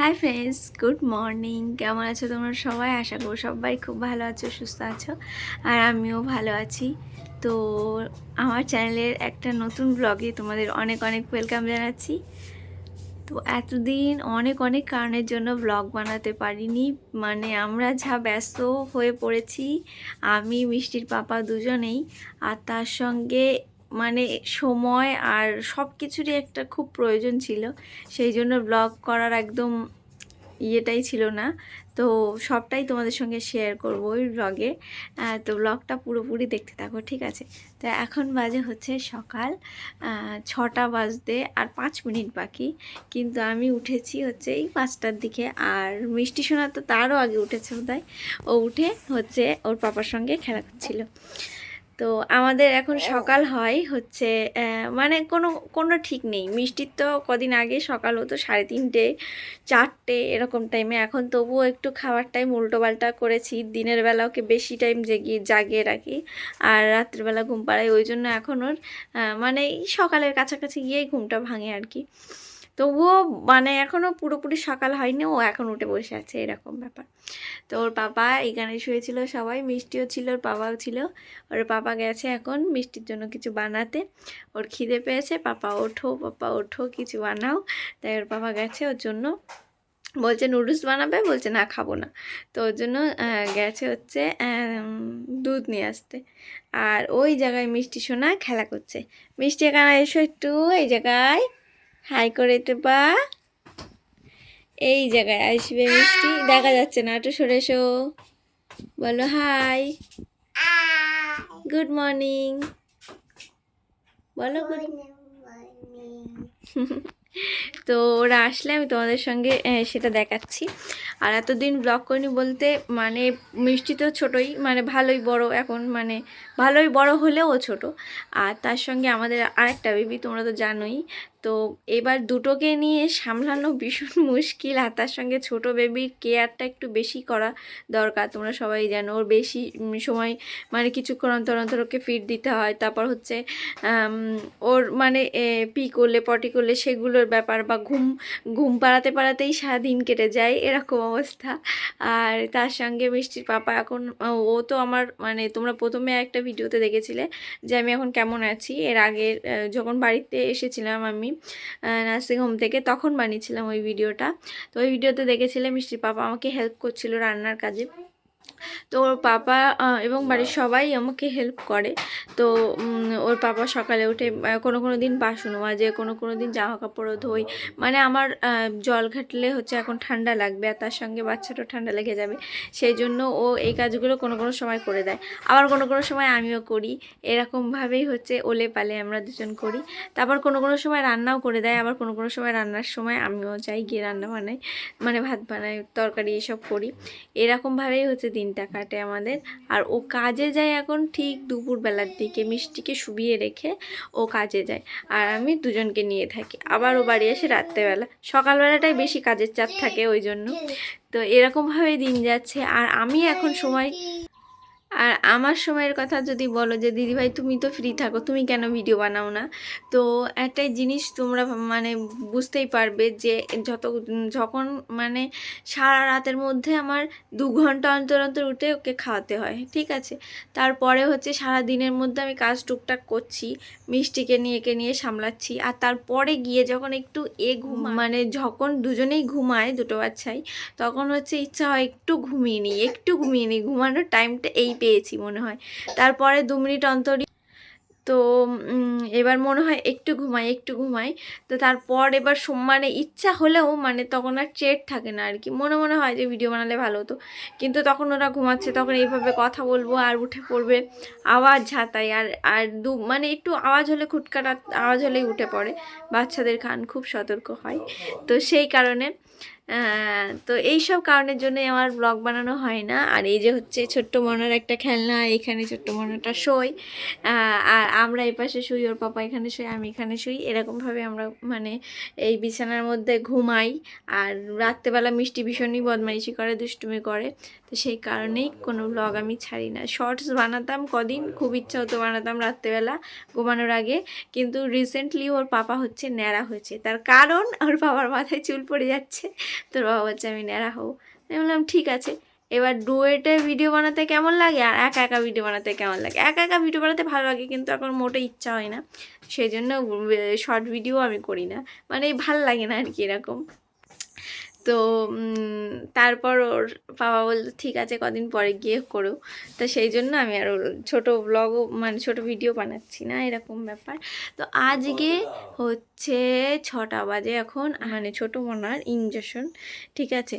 Hi friends good morning কেমন আছো তোমরা সবাই? আশা করো সবাই খুব ভালো আছো, সুস্থ আছো, আর আমিও ভালো আছি। তো আমার চ্যানেলের একটা নতুন ব্লগে তোমাদের অনেক অনেক ওয়েলকাম জানাচ্ছি। তো এতদিন অনেক অনেক কারণের জন্য ব্লগ বানাতে পারিনি। মানে আমরা যা ব্যস্ত হয়ে পড়েছি, আমি, মিষ্টির পাপা দুজনেই, আর তার সঙ্গে মানে সময় আর সব কিছুরই একটা খুব প্রয়োজন ছিল। সেই জন্য ব্লগ করার একদম ইয়েটাই ছিল না। তো সবটাই তোমাদের সঙ্গে শেয়ার করব ওই ব্লগে তো ব্লগটা পুরোপুরি দেখতে থাকো, ঠিক আছে? তো এখন বাজে হচ্ছে সকাল ছটা বাজতে আর পাঁচ মিনিট বাকি। কিন্তু আমি উঠেছি হচ্ছে এই পাঁচটার দিকে। আর মিষ্টি সোনা তো তারও আগে উঠেছে বোধহয়। ও উঠে হচ্ছে ওর পাপার সঙ্গে খেলা করছিল। তো আমাদের এখন সকাল হয় হচ্ছে মানে কোনো কোনো ঠিক নেই। মিষ্টির তো কদিন আগে সকাল হতো সাড়ে তিনটে চারটে এরকম টাইমে এখন তবুও একটু খাওয়ার টাইম উল্টোপাল্টা করেছি। দিনের বেলা ওকে বেশি টাইম জেগিয়ে জাগিয়ে রাখি। আর রাত্রিবেলা ঘুম পাড়াই। ওই জন্য এখন ওর মানে এই সকালের কাছাকাছি গিয়েই ঘুমটা ভাঙে আর কি। তবুও মানে এখনও পুরোপুরি সকাল হয়নি, ও এখন উঠে বসে আছে, এরকম ব্যাপার। তো ওর পাপা এখানে শুয়েছিল সবাই, মিষ্টিও ছিল, ওর পাপাও ছিল। ওর পাপা গেছে এখন মিষ্টির জন্য কিছু বানাতে। ওর খিদে পেয়েছে, পাপা, ওঠো পাপা, ওঠো, কিছু বানাও। তাই ওর পাপা গেছে ওর জন্য। বলছে, নুডলস বানাবে? বলছে, না, খাব না। তো ওর জন্য গেছে হচ্ছে দুধ নিয়ে আসতে। আর ওই জায়গায় মিষ্টি সোনা খেলা করছে। মিষ্টি এখানে এসো একটু, এই জায়গায়। হাই করে তো বা এই জায়গায় আসবে মিষ্টি। দেখা যাচ্ছে না একটু সরে এসো। বলো হাই। গুড মর্নিং বলো গুড তো ওরা আসলে আমি তোমাদের সঙ্গে সেটা দেখাচ্ছি। আর এতদিন ব্লগ করিনি বলতে মানে মিষ্টি তো ছোটোই মানে ভালোই বড় এখন মানে ভালোই বড় হলেও ও ছোটো। আর তার সঙ্গে আমাদের আরেকটা বেবি তোমরা তো জানোই। তো এবার দুটোকে নিয়ে সামলানো ভীষণ মুশকিল। আর তার সঙ্গে ছোট বেবির কেয়ারটা একটু বেশি করা দরকার। তোমরা সবাই জানো, ওর বেশি সময় মানে কিছুক্ষণ অন্তর অন্তর ওকে ফিড দিতে হয়। তারপর হচ্ছে ওর মানে পি করলে পটি করলে সেগুলোর ব্যাপার বা ঘুম ঘুম পাড়াতে পাড়াতেই সারাদিন কেটে যায়, এরকম অবস্থা। আর তার সঙ্গে মিষ্টির পাপা এখন, ও তো আমার মানে তোমরা প্রথমে একটা ভিডিওতে দেখেছিলে যে আমি এখন কেমন আছি। এর আগের যখন বাড়িতে এসেছিলাম আমি নার্সিংহোম থেকে তখন বানিয়েছিলাম ওই ভিডিওটা। তো ওই ভিডিওতে দেখেছিলাম মিষ্টির পাপা আমাকে হেল্প করছিল রান্নার কাজে। তো ওর পাপা এবং বাড়ির সবাই আমাকে হেল্প করে। তো ওর পাপা সকালে উঠে কোনো কোনো দিন বাসন মাজে কোনো কোনো দিন জামা কাপড়ও ধোয় মানে আমার জল ঘাটলে হচ্ছে এখন ঠান্ডা লাগবে আর তার সঙ্গে বাচ্চাটাও ঠান্ডা লেগে যাবে। সেই জন্য ও এই কাজগুলো কোনো কোনো সময় করে দেয়। আবার কোনো কোনো সময় আমিও করি। এরকমভাবেই হচ্ছে ওলে পালে আমরা দুজন করি। তারপর কোনো কোনো সময় রান্নাও করে দেয়। আবার কোনো কোনো সময় রান্নার সময় আমিও যাই গিয়ে রান্না বানাই মানে ভাত বানাই তরকারি এসব করি। এরকমভাবেই হচ্ছে দিনটা কাটে আমাদের। আর ও কাজে যায় এখন ঠিক দুপুরবেলার দিকে, মিষ্টিকে শুবিয়ে রেখে ও কাজে যায়। আর আমি দুজনকে নিয়ে থাকি। আবার ও বাড়ি আসে রাত্রেবেলা। সকালবেলাটাই বেশি কাজের চাপ থাকে ওই জন্য। তো এরকমভাবে দিন যাচ্ছে। আর আমি এখন সময় আর আমার সময়ের কথা যদি বলো যে দিদিভাই তুমি তো ফ্রি থাকো তুমি কেন ভিডিও বানাও না? তো একটাই জিনিস তোমরা মানে বুঝতেই পারবে যে যত যখন মানে সারা রাতের মধ্যে আমার দু ঘণ্টা অন্তর অন্তর উঠে ওকে খাওয়াতে হয় ঠিক আছে? তারপরে হচ্ছে সারা দিনের মধ্যে আমি কাজ টুকটাক করছি মিষ্টিকে নিয়ে একে নিয়ে সামলাচ্ছি। আর তারপরে গিয়ে যখন একটু এ ঘুম মানে যখন দুজনেই ঘুমায় দুটো বাচ্চাই তখন হচ্ছে ইচ্ছা হয় একটু ঘুমিয়ে নিই একটু ঘুমিয়ে নিই ঘুমানোর টাইমটা এই পেয়েছি মনে হয়। তারপরে দু মিনিট অন্তরই তো এবার মনে হয় একটু ঘুমাই একটু ঘুমাই। তো তারপর এবার মানে ইচ্ছা হলেও মানে তখন আর চেট থাকে না আর কি মনে মনে হয় যে ভিডিও বানালে ভালো হতো। কিন্তু তখন ওরা ঘুমাচ্ছে, তখন এইভাবে কথা বলব, আর উঠে পড়বে আওয়াজ ঝাঁতাই আর আর দু মানে একটু আওয়াজ হলে খুটকাটা আওয়াজ হলেই উঠে পড়ে। বাচ্চাদের কান খুব সতর্ক হয়। তো সেই কারণে তো এই সব কারণের জন্যই আমার ব্লগ বানানো হয় না। আর এই যে হচ্ছে ছোট্ট মনার একটা খেলনা, এখানে ছোট্ট মনাটা সই আর আমরা এই পাশে শুই, ওর পাপা এখানে শুই আমি এখানে শুই। এরকমভাবে আমরা মানে এই বিছানার মধ্যে ঘুমাই। আর রাত্রেবেলা মিষ্টি ভীষণই বদমাইশি করে, দুষ্টুমি করে। তো সেই কারণেই কোনো ব্লগ আমি ছাড়ি না। শর্টস বানাতাম কদিন, খুব ইচ্ছা হতো বানাতাম রাত্রেবেলা ঘুমানোর আগে। কিন্তু রিসেন্টলি ওর পাপা হচ্ছে ন্যাড়া হয়েছে। তার কারণ ওর বাবার মাথায় চুল পড়ে যাচ্ছে। তোর বাবা হচ্ছে আমি ন্যাড়া হব। আমি বললাম, ঠিক আছে। এবার ডুয়েটে ভিডিও বানাতে কেমন লাগে? আর একা একা ভিডিও বানাতে কেমন লাগে? একা একা ভিডিও বানাতে ভালো লাগে, কিন্তু এখন মোটে ইচ্ছা হয় না। সেই জন্য শর্ট ভিডিও আমি করি না। মানে ভালো লাগে না আর কি এরকম। তো তারপর ওর বাবা বলল ঠিক আছে কদিন পরে গিয়ে করো। তো সেই জন্য আমি আর ওর ছোটো ব্লগও মানে ছোট ভিডিও বানাচ্ছি না এরকম ব্যাপার। তো আজকে হচ্ছে ছটা বাজে এখন মানে ছোটো মনার ইঞ্জেকশন ঠিক আছে?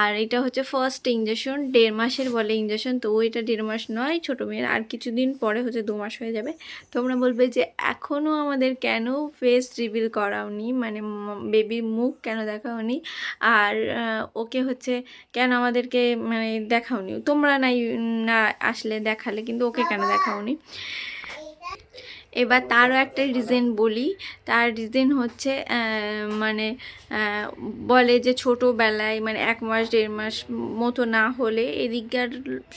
আর এটা হচ্ছে ফার্স্ট ইঞ্জেকশন দেড় মাসের বলে ইঞ্জেকশন তো এটা দেড় মাস নয় ছোটো মেয়ের। আর কিছুদিন পরে হচ্ছে দু মাস হয়ে যাবে। তোমরা বলবে যে এখনও আমাদের কেন ফেস রিভিল করাওনি? মানে বেবির মুখ কেন দেখাওনি? আর আহ, ওকে হচ্ছে কেন আমাদেরকে মানে দেখাওনি? তোমরা নাই না আসলে দেখালে কিন্তু ওকে কেন দেখাওনি? এবার তারও একটা রিজন বলি। তার রিজন হচ্ছে মানে বলে যে ছোটোবেলায় মানে এক মাস, দেড় মাস মতো না হলে এদিককার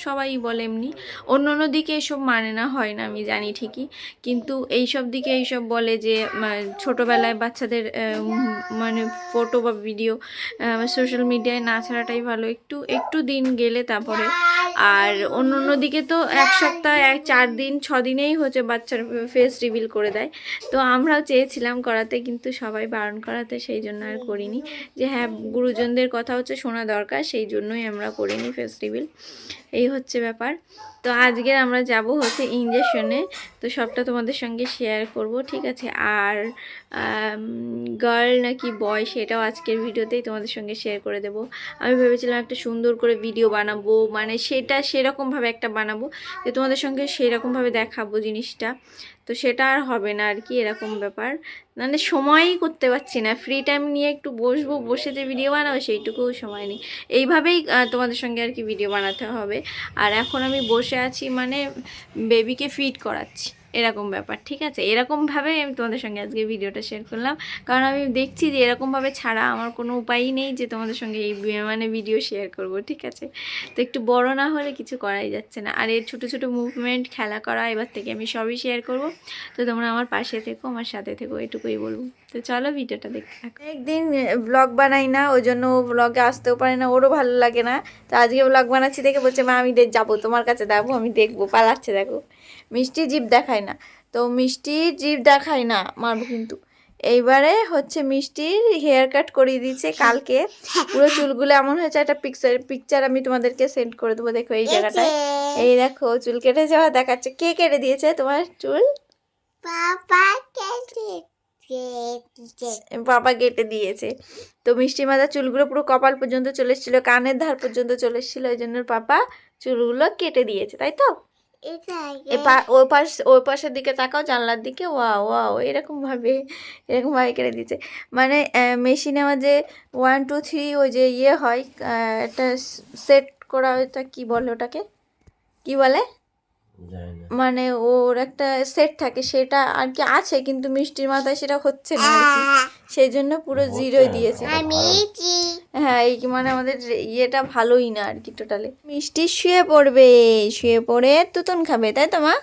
সবাই বলে এমনি। অন্য অন্য দিকে এসব মানে না, হয় না, আমি জানি ঠিকই। কিন্তু এইসব দিকে এইসব বলে যে ছোটোবেলায় বাচ্চাদের মানে ফটো বা ভিডিও সোশ্যাল মিডিয়ায় না ছাড়াটাই ভালো। একটু একটু দিন গেলে তারপরে। আর অন্য অন্য দিকে তো এক সপ্তাহ, এক, চার দিন, ছ দিনেই হচ্ছে বাচ্চার ফেস রিভিল করে দেয়। তো আমরাও চেয়েছিলাম করাতে, কিন্তু সবাই বারণ করাতে সেই জন্য আর করিনি। যে হ্যাঁ গুরুজনদের কথা হচ্ছে, শোনা দরকার, সেই জন্যই আমরা করিনি ফেস রিভিল এই হচ্ছে ব্যাপার। তো আজকের আমরা যাব হচ্ছে ইঞ্জেকশনে তো সবটা তোমাদের সঙ্গে শেয়ার করব, ঠিক আছে? আর গার্ল নাকি বয় সেটাও আজকের ভিডিওতেই তোমাদের সঙ্গে শেয়ার করে দেব। আমি ভেবেছিলাম একটা সুন্দর করে ভিডিও বানাবো মানে সেটা সেরকমভাবে একটা বানাবো যে তোমাদের সঙ্গে সেরকমভাবে দেখাবো জিনিসটা। তো সেটা আর হবে না আর কি, এরকম ব্যাপার। মানে সময়ই করতে পারছি না। ফ্রি টাইম নিয়ে একটু বসবো, বসে যে ভিডিও বানাবো সেইটুকুও সময় নেই। এইভাবেই তোমাদের সঙ্গে আর কি ভিডিও বানাতে হবে। আর এখন আমি বসে আছি মানে বেবিকে ফিড করাচ্ছি। এরকম ব্যাপার, ঠিক আছে? এরকমভাবে আমি তোমাদের সঙ্গে আজকে ভিডিওটা শেয়ার করলাম। কারণ আমি দেখছি যে এরকমভাবে ছাড়া আমার কোনো উপায়ই নেই যে তোমাদের সঙ্গে এই মানে ভিডিও শেয়ার করব, ঠিক আছে? তো একটু বড় না হলে কিছু করাই যাচ্ছে না। আর এর ছোটো ছোটো মুভমেন্ট খেলা করা, এবার থেকে আমি সবই শেয়ার করব। তো তোমরা আমার পাশে থেকো, আমার সাথে থেকো, এটুকুই বলব। তো চলো ভিডিওটা দেখতে থাকো। একদিন ব্লগ বানাই না, ওই জন্য ব্লগে আসতেও পারে না, ওরও ভালো লাগে না। তো আজকে ব্লগ বানাচ্ছি দেখে বলছে, মা, আমি যাব, তোমার কাছে যাব, আমি দেখব, পালাচ্ছে, দেখো। মিষ্টি জিভ দেখায় না। তো মিষ্টি জিভ দেখায় না মারবো কিন্তু। এইবারে হচ্ছে মিষ্টির হেয়ার কাট করিয়ে দিয়েছে কালকে। পুরো চুলগুলো এমন হয়েছে একটা পিকচার পিকচার আমি তোমাদেরকে সেন্ড করে দেবো। দেখো এই জায়গাটা এই দেখো চুল কেটে যাওয়া দেখাচ্ছে। কে কেটে দিয়েছে তোমার চুল? পাপা কেটে কেটে বাবা কেটে দিয়েছে। তো মিষ্টি মাথা চুলগুলো পুরো কপাল পর্যন্ত চলে এসেছিল কানের ধার পর্যন্ত চলে এসেছিল ওই জন্য পাপা চুলগুলো কেটে দিয়েছে তাই তো? ওই পাশ ওই পাশের দিকে তাকাও জানলার দিকে ওয়া ওয়া এরকম ভাবে এরকম ভাবে কেটে দিয়েছে। মানে মেশিনে আমার যে ওয়ান টু থ্রি ওই যে ইয়ে হয় একটা সেট করা ওইটা কি বলে ওটাকে? কি বলে? মানে ওর একটা সেট থাকে সেটা আর কি আছে কিন্তু মিষ্টির মাথায় সেটা হচ্ছে না সেই জন্য পুরো জিরোই দিয়েছে। হ্যাঁ এই কি মানে আমাদের ইয়েটা ভালোই না আর কি টোটালি মিষ্টি শুয়ে পড়বে শুয়ে পড়ে তুতন খাবে তাই তো মা?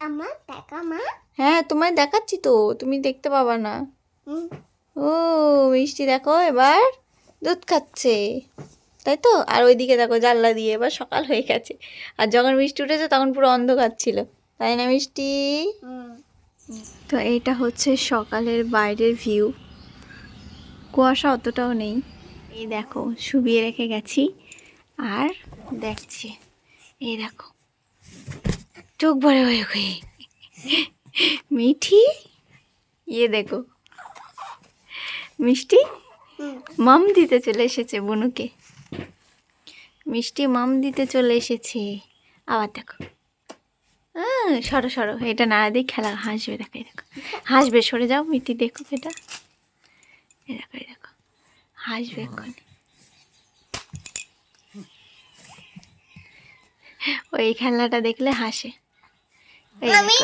আমার টাকা মা। হ্যাঁ তোমায় দেখাচ্ছি তো তুমি দেখতে পাবা না। ও মিষ্টি দেখো এবার দুধ খাচ্ছে। তাই তো? আর ওইদিকে দেখো জানলা দিয়ে এবার সকাল হয়ে গেছে। আর যখন মিষ্টি উঠেছে তখন পুরো অন্ধকার ছিল। তাই না মিষ্টি? তো এইটা হচ্ছে সকালের বাইরের ভিউ। কুয়াশা অতটাও নেই। এই দেখো শুবিয়ে রেখে গেছি। আর দেখছি এই দেখো। চোখ ভরে হয়ে হয়ে মিঠি? ইয়ে দেখো। মিষ্টি। মাম দিতে চলে এসেছে বনুকে। মিষ্টি মাম দিতে চলে এসেছে। আবার দেখো। আহ, সরো সরো। এটা না দিয়ে খেলা হাসবে দেখো দেখো। হাসবে সরে যাও মিটি দেখো এটা। এই দেখো দেখো। হাসবে এক্ষুনি। ওই খেলনাটা দেখলে হাসে।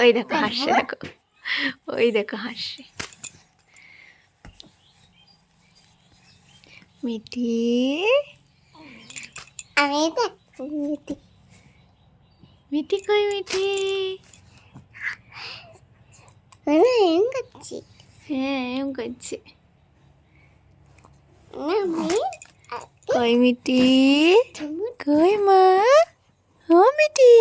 ওই দেখো হাসছে দেখো। ওই দেখো হাসছে। মিটি আমি দেখো মিটি মিঠি কই মিঠি? মানে এম করছি। হ্যাঁ এম করছে। কই তুমি কই মা? ও মিঠি।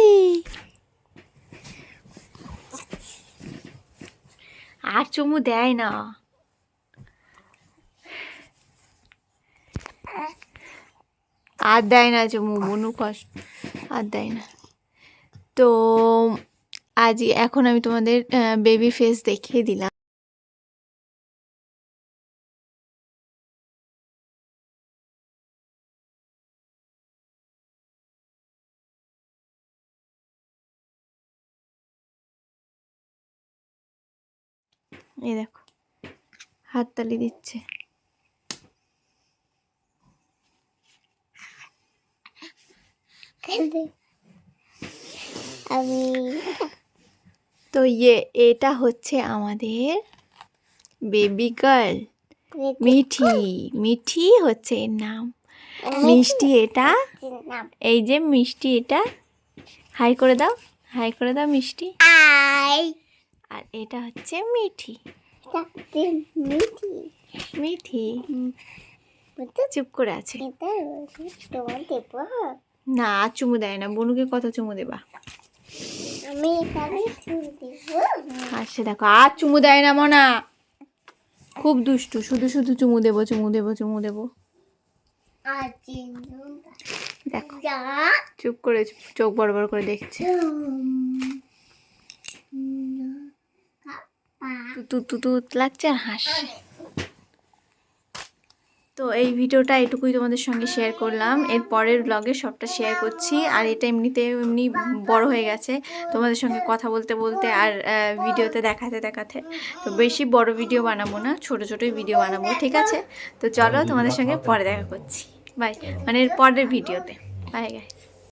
আর চুমু দেয় না। আর দেয় না চুমু বনু কষ্ট। আর দেয় না। তো আজ এখন আমি তোমাদের বেবি ফেস দেখিয়ে দিলাম। এই দেখো, হাততালি দিচ্ছে। আমি তো ইয়ে এটা হচ্ছে আমাদের বেবি গার্ল মিঠি। মিঠি হচ্ছে এর নাম। মিষ্টি এটা। এই যে মিষ্টি এটা। হাই করে দাও। হাই করে দাও মিষ্টি। আর এটা হচ্ছে মিঠি। মিটি মিঠি চুপ করে আছে। তোমার দেবো না আর চুমু দেয় না। বনুকে কত চুমু দেবা? আমি সে দেখো আর চুমু দেয় না মনা। খুব দুষ্টু শুধু শুধু চুমু দেবো চুমু দেবো চুমু দেবো। দেখো চুপ করে চোখ বড় বড় করে দেখছে। তু তু তু লাগছে আর হাসছে। তো এই ভিডিওটা এটুকুই তোমাদের সঙ্গে শেয়ার করলাম। এর পরের ব্লগে সবটা শেয়ার করছি। আর এটা এমনিতে, এমনি বড় হয়ে গেছে তোমাদের সঙ্গে কথা বলতে বলতে আর ভিডিওতে দেখাতে দেখাতে। তো বেশি বড় ভিডিও বানাবো না, ছোট ছোটোই ভিডিও বানাবো, ঠিক আছে? তো চলো তোমাদের সঙ্গে পরে দেখা করছি। বাই মানে এর পরের ভিডিওতে বাই গাইস